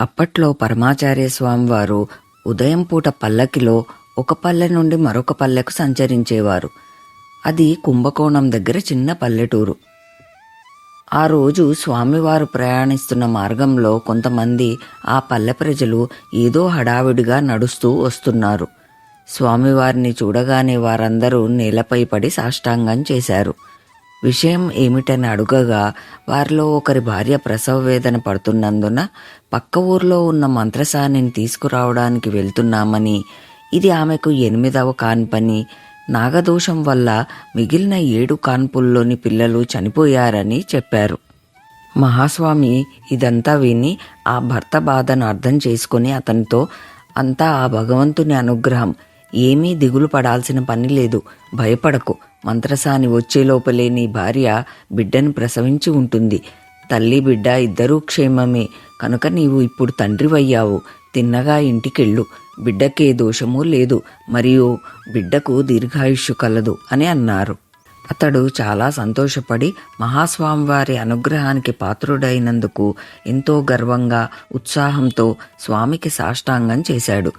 అప్పట్లో పరమాచార్య స్వామివారు ఉదయం పూట పల్లకిలో ఒక పల్లె నుండి మరొక పల్లెకు సంచరించేవారు. అది కుంభకోణం దగ్గర చిన్న పల్లెటూరు. ఆ రోజు స్వామివారు ప్రయాణిస్తున్న మార్గంలో కొంతమంది ఆ పల్లె ప్రజలు ఏదో హడావిడిగా నడుస్తూ వస్తున్నారు. స్వామివారిని చూడగానే వారందరూ నేలపై పడి సాష్టాంగం చేశారు. విషయం ఏమిటని అడుగగా వారిలో ఒకరి భార్య ప్రసవ వేదన పడుతున్నందున పక్క ఊర్లో ఉన్న మంత్రసానిని తీసుకురావడానికి వెళ్తున్నామని ఇది ఆమెకు ఎనిమిదవ కాన్పని. నాగదోషం వల్ల మిగిలిన ఏడు కాన్పుల్లోని పిల్లలు చనిపోయారని చెప్పారు. మహాస్వామి ఇదంతా విని ఆ భర్త బాధను అర్థం చేసుకుని అతనితో అంతా ఆ భగవంతుని అనుగ్రహం. ఏమీ దిగులు పడాల్సిన పని లేదు. భయపడకు. మంత్రసాని వచ్చేలోపలే నీ భార్య బిడ్డను ప్రసవించి ఉంటుంది. తల్లి బిడ్డ ఇద్దరూ క్షేమమే. కనుక నీవు ఇప్పుడు తండ్రివయ్యావు. తిన్నగా ఇంటికెళ్ళు. బిడ్డకే దోషము లేదు. మరియు బిడ్డకు దీర్ఘాయుష్యు కలదు అని అన్నారు. అతడు చాలా సంతోషపడి మహాస్వామివారి అనుగ్రహానికి పాత్రుడైనందుకు ఎంతో గర్వంగా ఉత్సాహంతో స్వామికి సాష్టాంగం చేశాడు.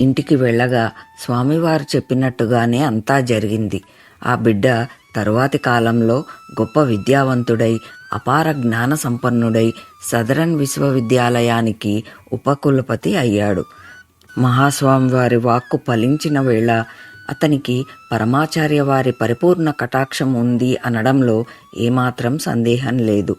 ఇంటికి వెళ్ళగా స్వామివారు చెప్పినట్టుగానే అంతా జరిగింది. ఆ బిడ్డ తరువాతి కాలంలో గొప్ప విద్యావంతుడై అపార జ్ఞాన సంపన్నుడై సదరన్ విశ్వవిద్యాలయానికి ఉపకులపతి అయ్యాడు. మహాస్వామి వారి వాక్కు ఫలించిన వేళ అతనికి పరమాచార్య వారి పరిపూర్ణ కటాక్షం ఉంది అనడంలో ఏమాత్రం సందేహం లేదు.